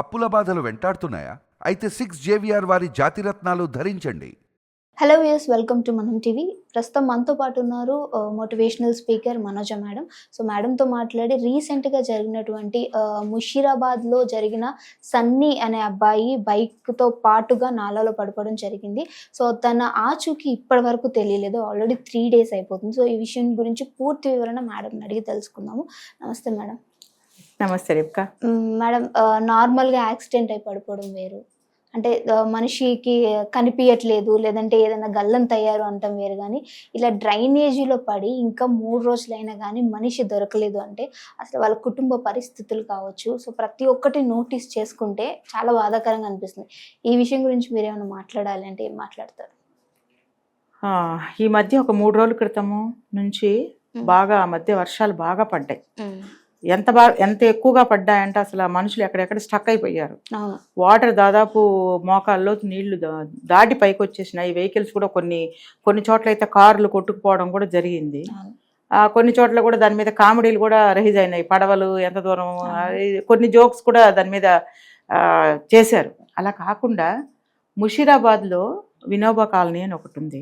అప్పుల బాధలు వెంటాడుతున్నాయా? అయితే సిక్స్ జేవిఆర్ వారి జాతిరత్నాలు ధరించండి. Hello views welcome to Manam TV ప్రస్తుతం మనతో పాటు ఉన్నారు motivational speaker Manoja madam. So మేడంతో మాట్లాడి రీసెంట్గా జరిగినటువంటి ముషీరాబాద్లో జరిగిన సన్నీ అనే అబ్బాయి బైక్తో పాటుగా నాలాలో పడిపోవడం జరిగింది. సో తన ఆచూకీ ఇప్పటి వరకు తెలియలేదు. ఆల్రెడీ త్రీ డేస్ అయిపోతుంది. సో ఈ విషయం గురించి పూర్తి వివరణ మేడం అడిగి తెలుసుకుందాము. నమస్తే మేడం. నమస్తే రేపుక మేడం నార్మల్గా యాక్సిడెంట్ అయి పడిపోవడం వేరు. అంటే మనిషికి కనిపించట్లేదు లేదంటే ఏదైనా గల్లం తయారు అంటాం వేరు కానీ ఇలా డ్రైనేజీలో పడి ఇంకా మూడు రోజులైనా కానీ మనిషి దొరకలేదు అంటే అసలు వాళ్ళ కుటుంబ పరిస్థితులు కావచ్చు. సో ప్రతి ఒక్కటి నోటీస్ చేసుకుంటే చాలా బాధాకరంగా అనిపిస్తుంది. ఈ విషయం గురించి మీరు ఏమైనా మాట్లాడాలి అంటే ఏం మాట్లాడతారు? ఈ మధ్య ఒక మూడు రోజుల క్రితము నుంచి బాగా మధ్య వర్షాలు బాగా పడ్డాయి. ఎంత బాగా ఎంత ఎక్కువగా పడ్డాయంటే అసలు ఆ మనుషులు ఎక్కడెక్కడ స్టక్ అయిపోయారు. వాటర్ దాదాపు మోకాల్లో నీళ్ళు దాటి పైకి వచ్చేసినాయి. వెహికల్స్ కూడా కొన్ని కొన్ని చోట్ల అయితే కార్లు కొట్టుకుపోవడం కూడా జరిగింది. కొన్ని చోట్ల కూడా దాని మీద కామెడీలు కూడా రిలీజ్ అయినాయి. పడవలు ఎంత దూరం కొన్ని జోక్స్ కూడా దాని మీద చేశారు. అలా కాకుండా ముషీరాబాద్లో వినోబా కాలనీ అని ఒకటి ఉంది.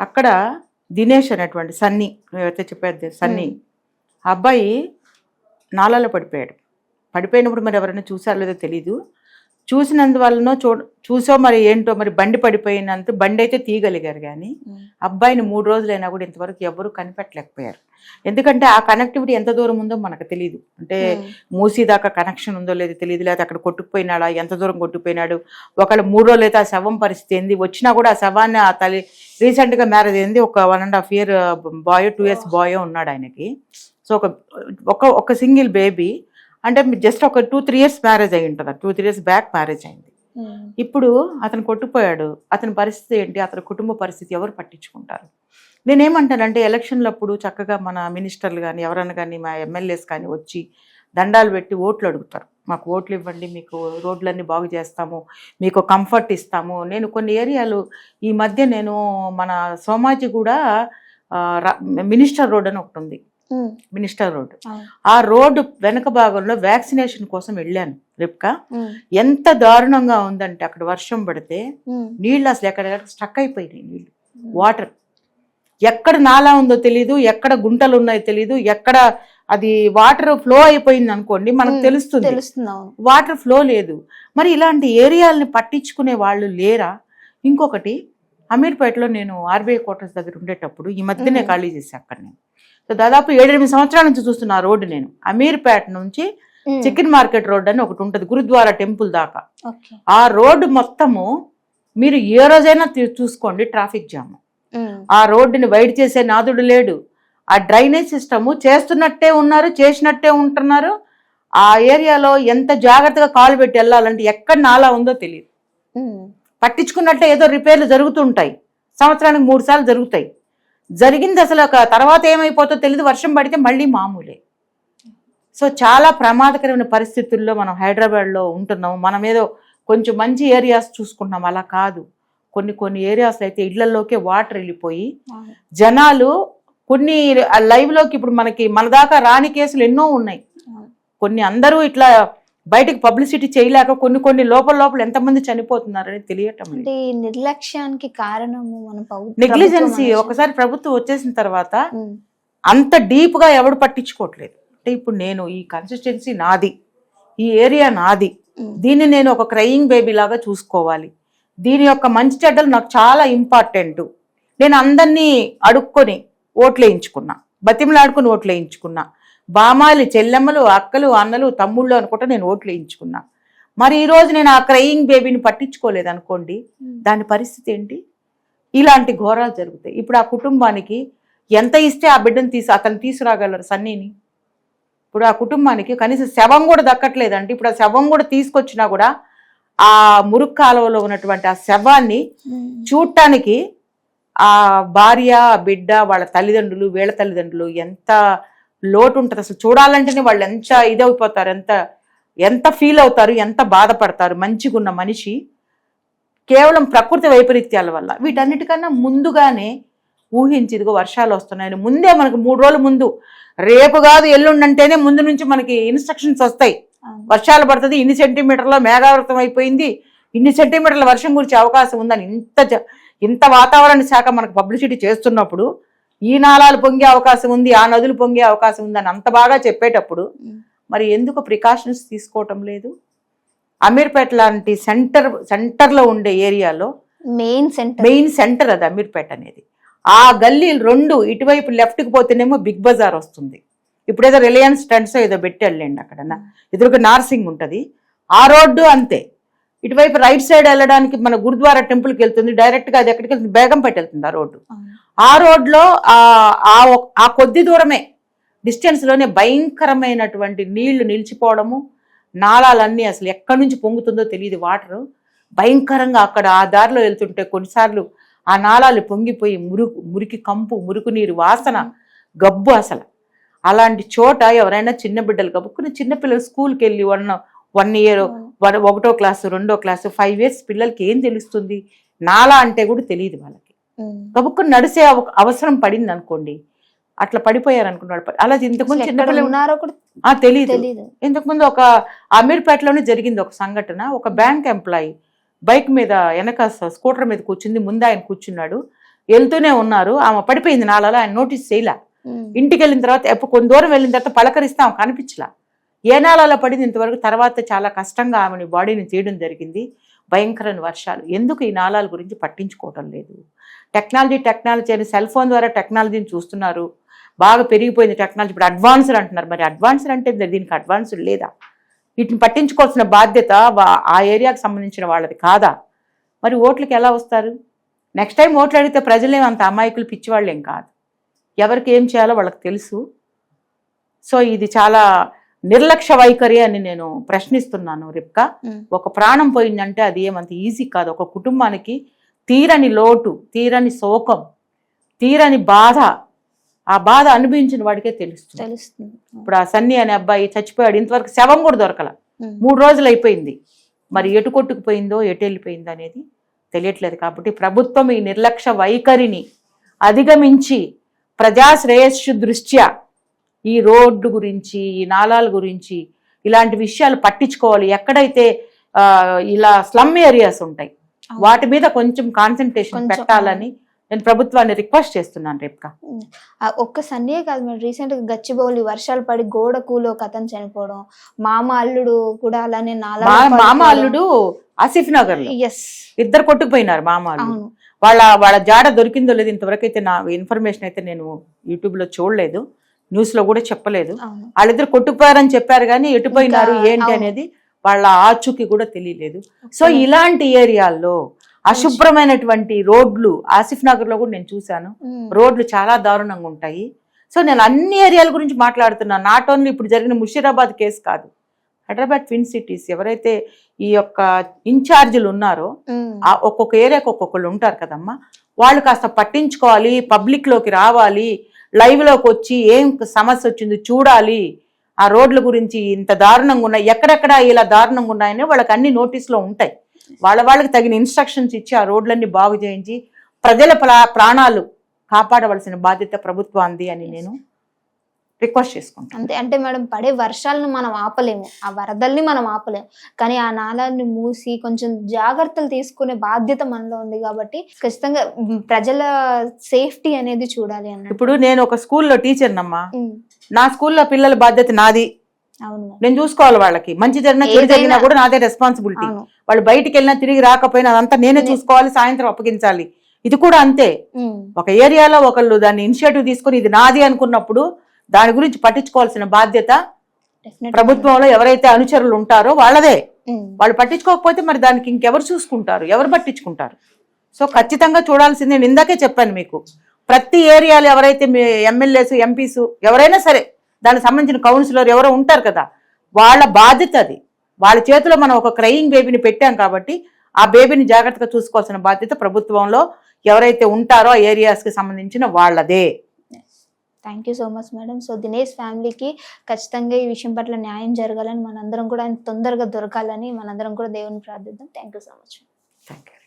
అక్కడ దినేష్ అనేటువంటి సన్నీ ఎవరైతే చెప్పారు సన్నీ. అబ్బాయి నాలాలో పడిపోయాడు. పడిపోయినప్పుడు మరి ఎవరైనా చూసారో లేదో తెలీదు. చూసినందువల్లనో చూ చూసో మరి ఏంటో మరి బండి పడిపోయినంత బండి అయితే తీయగలిగారు కానీ అబ్బాయిని మూడు రోజులైనా కూడా ఇంతవరకు ఎవరు కనిపెట్టలేకపోయారు. ఎందుకంటే ఆ కనెక్టివిటీ ఎంత దూరం ఉందో మనకు తెలియదు అంటే మూసీ దాకా కనెక్షన్ ఉందో లేదో తెలియదు లేదా అక్కడ కొట్టుకుపోయినాడా ఎంత దూరం కొట్టుకుపోయినాడు. ఒకళ్ళు మూడు రోజులు అయితే ఆ శవం పరిస్థితి ఏంది? వచ్చినా కూడా ఆ శవాన్ని ఆ తల్లి రీసెంట్గా మ్యారేజ్ అయింది. ఒక one and half year boy two years boy ఉన్నాడు ఆయనకి. సో ఒక ఒక ఒక సింగిల్ బేబీ అంటే జస్ట్ ఒక టూ త్రీ ఇయర్స్ మ్యారేజ్ అయి ఉంటుంది. Two three years back marriage అయింది. ఉమ్, ఇప్పుడు అతను కొట్టుపోయాడు అతని పరిస్థితి ఏంటి? అతని కుటుంబ పరిస్థితి ఎవరు పట్టించుకుంటారు? నేనేమంటానంటే ఎలక్షన్లప్పుడు చక్కగా మన మినిస్టర్లు కానీ ఎవరైనా కానీ మా ఎమ్మెల్యేస్ కానీ వచ్చి దండాలు పెట్టి ఓట్లు అడుగుతారు. మాకు ఓట్లు ఇవ్వండి మీకు రోడ్లన్నీ బాగు చేస్తాము మీకు కంఫర్ట్ ఇస్తాము. నేను కొన్ని ఏరియాలు ఈ మధ్య నేను మన సోమాజి కూడా మినిస్టర్ రోడ్ అని ఒకటి ఉంది మినిస్టర్ రోడ్ ఆ. రోడ్డు వెనక భాగంలో వ్యాక్సినేషన్ కోసం వెళ్ళాను రిప్కా. ఎంత దారుణంగా ఉందంటే అక్కడ వర్షం పడితే నీళ్ళు అసలు ఎక్కడ స్టక్ అయిపోయినాయి నీళ్ళు. వాటర్. ఎక్కడ నాలా ఉందో తెలియదు ఎక్కడ గుంటలు ఉన్నాయో తెలియదు ఎక్కడ అది వాటర్ ఫ్లో అయిపోయింది అనుకోండి మనకు తెలుస్తుంది. వాటర్ ఫ్లో లేదు. మరి ఇలాంటి ఏరియాలని పట్టించుకునే వాళ్ళు లేరా? ఇంకొకటి అమీర్పేటలో నేను ఆర్బీఐ క్వార్టర్స్ దగ్గర ఉండేటప్పుడు ఈ మధ్యనే. ఖాళీ చేశాను అక్కడ నేను. దాదాపు ఏడెనిమిది సంవత్సరాల నుంచి చూస్తున్నా ఆ రోడ్డు నేను. అమీర్పేట నుంచి చికెన్ మార్కెట్ రోడ్ అని ఒకటి ఉంటుంది గురుద్వారా టెంపుల్ దాకా. ఆ రోడ్డు మొత్తము మీరు ఏ రోజైనా చూసుకోండి ట్రాఫిక్ జామ్. ఆ రోడ్డుని వైడ్ చేసే నాదుడు లేడు. ఆ డ్రైనేజ్ సిస్టము చేస్తున్నట్టే ఉన్నారు చేసినట్టే ఉంటున్నారు. ఆ ఏరియాలో ఎంత జాగ్రత్తగా కాలు పెట్టి వెళ్ళాలంటే ఎక్కడ నాలా ఉందో తెలియదు పట్టించుకున్నట్టే ఏదో రిపేర్లు జరుగుతుంటాయి. సంవత్సరానికి మూడు సార్లు జరుగుతాయి. జరిగింది అసలు తర్వాత ఏమైపోతుందో తెలియదు వర్షం పడితే మళ్ళీ మామూలే. సో చాలా ప్రమాదకరమైన పరిస్థితుల్లో మనం హైదరాబాద్లో ఉంటున్నాం మనం ఏదో కొంచెం మంచి ఏరియాస్ చూసుకుంటున్నాం. అలా కాదు. కొన్ని కొన్ని ఏరియాస్ అయితే ఇళ్ళలోకే వాటర్ వెళ్ళిపోయి జనాలు కొన్ని లైవ్లోకి ఇప్పుడు మనకి మన దాకా రాని కేసులు ఎన్నో ఉన్నాయి. కొన్ని అందరూ ఇట్లా బయటకు పబ్లిసిటీ చేయలేక కొన్ని కొన్ని లోపల లోపల ఎంతమంది చనిపోతున్నారని తెలియటం లేదు. అంటే ఈ నిర్లక్ష్యానికి కారణము మన పౌ- నెగ్లిజెన్సీ ఒకసారి ప్రభుత్వం వచ్చేసిన తర్వాత అంత డీప్గా ఎవడు పట్టించుకోవట్లేదు. అంటే ఇప్పుడు నేను ఈ కన్సిస్టెన్సీ నాది ఈ ఏరియా నాది దీన్ని నేను ఒక క్రయింగ్ బేబీ లాగా చూసుకోవాలి. దీని యొక్క మంచి చెడ్డలు నాకు చాలా ఇంపార్టెంట్ నేను అందరినీ అడుక్కొని ఓట్లు వేయించుకున్నా బతిమలాడుకుని ఓట్లు వేయించుకున్నా. బామాలి చెల్లెమ్మలు అక్కలు అన్నలు తమ్ముళ్ళు అనుకుంటా నేను ఓట్లు వేయించుకున్నా. మరి ఈరోజు నేను ఆ క్రయింగ్ బేబీని పట్టించుకోలేదు అనుకోండి దాని పరిస్థితి ఏంటి? ఇలాంటి ఘోరాలు జరుగుతాయి. ఇప్పుడు ఆ కుటుంబానికి ఎంత ఇస్తే ఆ బిడ్డను తీసి అతను తీసుకురాగలరు సన్నీని? ఇప్పుడు ఆ కుటుంబానికి కనీసం శవం కూడా దక్కట్లేదంటే ఇప్పుడు ఆ శవం కూడా తీసుకొచ్చినా కూడా ఆ మురుగు కాలువలో ఉన్నటువంటి ఆ శవాన్ని చూడటానికి ఆ భార్య బిడ్డ వాళ్ళ తల్లిదండ్రులు వీళ్ళ తల్లిదండ్రులు ఎంత లోటు ఉంటుంది అసలు చూడాలంటేనే వాళ్ళు ఎంత ఇదైపోతారు ఎంత ఎంత ఫీల్ అవుతారు ఎంత బాధపడతారు మంచిగా ఉన్న మనిషి కేవలం ప్రకృతి వైపరీత్యాల వల్ల. వీటన్నిటికన్నా ముందుగానే ఊహించి ఇదిగో వర్షాలు వస్తున్నాయని ముందే మనకు మూడు రోజుల ముందు. రేపు కాదు ఎల్లుండి అంటేనే ముందు నుంచి మనకి ఇన్స్ట్రక్షన్స్ వస్తాయి. వర్షాలు పడుతుంది ఇన్ని సెంటీమీటర్ల మేఘావృతం అయిపోయింది ఇన్ని సెంటీమీటర్ల వర్షం గురించి అవకాశం ఉందని ఇంత ఇంత వాతావరణ శాఖ మనకు పబ్లిసిటీ చేస్తున్నప్పుడు ఈ నాళాలు పొంగే అవకాశం ఉంది ఆ నదులు పొంగే అవకాశం ఉందని అంత బాగా చెప్పేటప్పుడు. మరి ఎందుకు ప్రికాషన్స్ తీసుకోవటం లేదు? అమీర్పేట లాంటి సెంటర్ సెంటర్లో ఉండే ఏరియాలో మెయిన్ సెంటర్. మెయిన్ సెంటర్ అది అమీర్పేట అనేది. ఆ గల్లీ రెండు ఇటువైపు లెఫ్ట్కి పోతేనేమో బిగ్ బజార్ వస్తుంది. ఇప్పుడు ఏదో రిలయన్స్ ట్రెండ్స్ ఏదో పెట్టాడులేండి అక్కడ. ఎదురుగా నార్సింగ్ ఉంటుంది. ఆ రోడ్డు అంతే. ఇటువైపు రైట్ సైడ్ వెళ్ళడానికి మన గురుద్వారా టెంపుల్కి వెళ్తుంది. డైరెక్ట్గా అది ఎక్కడికి వెళ్తుంది? బేగంపేట వెళ్తుంది ఆ రోడ్డు. ఆ రోడ్లో ఆ ఆ కొద్ది దూరమే డిస్టెన్స్లోనే భయంకరమైనటువంటి నీళ్ళు నిలిచిపోవడము నాళాలన్నీ అసలు ఎక్కడి నుంచి పొంగుతుందో తెలియదు వాటర్. భయంకరంగా అక్కడ ఆ దారిలో వెళ్తుంటే కొన్నిసార్లు ఆ నాళాలు పొంగిపోయి మురుకు మురికి కంపు మురుకు నీరు వాసన గబ్బు అసలు. అలాంటి చోట ఎవరైనా చిన్న బిడ్డలు కబుక్కుని చిన్నపిల్లలు స్కూల్కి వెళ్ళి వన్ వన్ ఇయర్ ఒకటో క్లాసు రెండో క్లాసు ఫైవ్ ఇయర్స్ పిల్లలకి ఏం తెలుస్తుంది? నాలా అంటే కూడా తెలియదు వాళ్ళకి. గబుక్కుని నడిసే అవ- అవసరం పడింది అనుకోండి. అట్లా పడిపోయారు అనుకున్నాడు అలా ఇంతకుముందు ఎక్కడ చిన్నపిల్లలు ఉన్నారో కూడా ఆ తెలియదు ఇంతకుముందు ఒక అమీర్పేటలోనే జరిగింది ఒక సంఘటన. ఒక బ్యాంక్ ఎంప్లాయీ బైక్ మీద వెనక స్కూటర్ మీద కూర్చుంది. ముందు ఆయన కూర్చున్నాడు. వెళ్తూనే ఉన్నారు. ఆమె పడిపోయింది నాలలో. ఆయన నోటీస్ చేయలే. ఇంటికి వెళ్ళిన తర్వాత ఎప్పుడు కొన్ని దూరం వెళ్ళిన తర్వాత పలకరిస్తే ఆమె కనిపించలా. ఏ నాళాలో పడింది ఇంతవరకు తర్వాత చాలా కష్టంగా ఆమెని బాడీని తీయడం జరిగింది. భయంకరమైన వర్షాలు. ఎందుకు ఈ నాళాల గురించి పట్టించుకోవటం లేదు? టెక్నాలజీ టెక్నాలజీ అని సెల్ ఫోన్ ద్వారా టెక్నాలజీని చూస్తున్నారు. బాగా పెరిగిపోయింది టెక్నాలజీ. ఇప్పుడు అడ్వాన్స్డ్ అంటున్నారు. మరి అడ్వాన్స్డ్ అంటే దీనికి అడ్వాన్స్డ్ లేదా? వీటిని పట్టించుకోవాల్సిన బాధ్యత ఆ ఏరియాకి సంబంధించిన వాళ్ళది కాదా? మరి ఓట్లకి ఎలా వస్తారు? నెక్స్ట్ టైం ఓట్లు అడిగితే ప్రజలేం అంత అమాయకులు పిచ్చివాళ్ళేం కాదు. ఎవరికి ఏం చేయాలో వాళ్ళకి తెలుసు. సో ఇది చాలా నిర్లక్ష్య వైఖరి అని నేను ప్రశ్నిస్తున్నాను రిప్కా. ఒక ప్రాణం పోయిందంటే అది ఏమంత ఈజీ కాదు. ఒక కుటుంబానికి తీరని లోటు తీరని శోకం తీరని బాధ ఆ బాధ అనుభవించిన వాడికే తెలుస్తుంది. తెలుస్తుంది. ఇప్పుడు ఆ సన్నీ అనే అబ్బాయి చచ్చిపోయాడు ఇంతవరకు శవం కూడా దొరకల. మూడు రోజులు అయిపోయింది. మరి ఎటు కొట్టుకుపోయిందో ఎటు వెళ్ళిపోయిందో అనేది తెలియట్లేదు కాబట్టి ప్రభుత్వం ఈ నిర్లక్ష్య వైఖరిని అధిగమించి ప్రజా శ్రేయస్సు దృష్ట్యా ఈ రోడ్డు గురించి ఈ నాలాల గురించి ఇలాంటి విషయాలు పట్టించుకోవాలి. ఎక్కడైతే ఇలా స్లమ్ ఏరియాస్ ఉంటాయి. వాటి మీద కొంచెం కాన్సన్ట్రేషన్ పెట్టాలని నేను ప్రభుత్వాన్ని రిక్వెస్ట్ చేస్తున్నాను రేపుగా ఆ ఒక్క సన్నే కాదు మేడం రీసెంట్గా గచ్చిబౌలి వర్షాలు పడి గోడ కూలో కథను చనిపోవడం మామ అల్లుడు కూడా అలానే నాలా మామ అల్లుడు ఆసిఫ్ నగర్ ఎస్ ఇద్దరు కొట్టుకుపోయినారు మామ అల్లుడు. వాళ్ళ వాళ్ళ జాడ దొరికిందో లేదు ఇంతవరకు అయితే నా ఇన్ఫర్మేషన్ అయితే నేను యూట్యూబ్లో చూడలేదు. న్యూస్లో కూడా చెప్పలేదు. వాళ్ళిద్దరు కొట్టుకుపోయారని చెప్పారు కానీ ఎటుపోయినారు ఏంటి. అనేది వాళ్ళ ఆచూకీ కూడా తెలియలేదు. సో ఇలాంటి ఏరియాల్లో అశుభ్రమైనటువంటి రోడ్లు ఆసిఫ్ నగర్లో కూడా నేను చూశాను. రోడ్లు చాలా దారుణంగా ఉంటాయి. సో నేను అన్ని ఏరియాల గురించి మాట్లాడుతున్నాను నాట్ ఓన్లీ ఇప్పుడు జరిగిన ముషీరాబాద్ కేసు కాదు. హైదరాబాద్ ట్విన్ సిటీస్ ఎవరైతే ఈ యొక్క ఇన్ఛార్జీలు ఉన్నారో ఒక్కొక్క ఏరియాకి ఒక్కొక్కళ్ళు ఉంటారు కదమ్మా. వాళ్ళు కాస్త పట్టించుకోవాలి పబ్లిక్లోకి రావాలి లైవ్లోకి వచ్చి ఏం సమస్య వచ్చింది చూడాలి. ఆ రోడ్ల గురించి ఇంత దారుణంగా ఉన్నాయి ఎక్కడెక్కడ ఇలా దారుణంగా ఉన్నాయని వాళ్ళకి అన్ని నోటీసులో ఉంటాయి. వాళ్ళ వాళ్ళకి తగిన ఇన్స్ట్రక్షన్స్ ఇచ్చి ఆ రోడ్లన్నీ బాగు చేయించి ప్రజల ప్రా- ప్రాణాలు కాపాడవలసిన బాధ్యత ప్రభుత్వాంది అని నేను రిక్వెస్ట్ చేసుకుంటాను అంతే అంటే మేడం పడే వర్షాలను మనం ఆపలేము. ఆ వరదల్ని మనం ఆపలేము. కానీ ఆ నాళాన్ని మూసి కొంచెం జాగ్రత్తలు తీసుకునే బాధ్యత మనలో ఉంది కాబట్టి ఖచ్చితంగా ప్రజల సేఫ్టీ అనేది చూడాలి అన్నట్టు. ఇప్పుడు నేను ఒక స్కూల్లో టీచర్నమ్మా. నా స్కూల్లో పిల్లల బాధ్యత నాది. అవును. నేను చూసుకోవాలి వాళ్ళకి. మంచి జరిగినా చెడు జరిగినా కూడా నాదే రెస్పాన్సిబిలిటీ వాళ్ళు బయటికి వెళ్ళినా తిరిగి రాకపోయినా అదంతా నేనే చూసుకోవాలి సాయంత్రం అప్పగించాలి. ఇది కూడా అంతే. ఒక ఏరియాలో ఒకళ్ళు దాన్ని ఇనిషియేటివ్ తీసుకొని ఇది నాది అనుకున్నప్పుడు దాని గురించి పట్టించుకోవాల్సిన బాధ్యత. ప్రభుత్వంలో ఎవరైతే అనుచరులు ఉంటారో వాళ్ళదే. ఉమ్, వాళ్ళు పట్టించుకోకపోతే మరి దానికి ఇంకెవరు చూసుకుంటారు? ఎవరు పట్టించుకుంటారు? సో ఖచ్చితంగా చూడాల్సింది. నేను ఇందాకే చెప్పాను మీకు. ప్రతి ఏరియాలో ఎవరైతే మీ ఎమ్మెల్యేస్ ఎంపీస్ ఎవరైనా సరే దానికి సంబంధించిన కౌన్సిలర్ ఎవరో ఉంటారు కదా. వాళ్ళ బాధ్యత అది. వాళ్ళ చేతిలో మనం ఒక క్రయింగ్ బేబీని పెట్టాం కాబట్టి ఆ బేబీని జాగ్రత్తగా చూసుకోవాల్సిన బాధ్యత ప్రభుత్వంలో ఎవరైతే ఉంటారో ఆ ఏరియాస్కి సంబంధించిన వాళ్ళదే. Thank you so much madam so Dinesh ఫ్యామిలీకి ఖచ్చితంగా ఈ విషయం పట్ల న్యాయం జరగాలని మనందరం కూడా ఆయన తొందరగా దొరకాలని మనందరం కూడా దేవుని ప్రార్థిద్దాం. Thank you so much thank you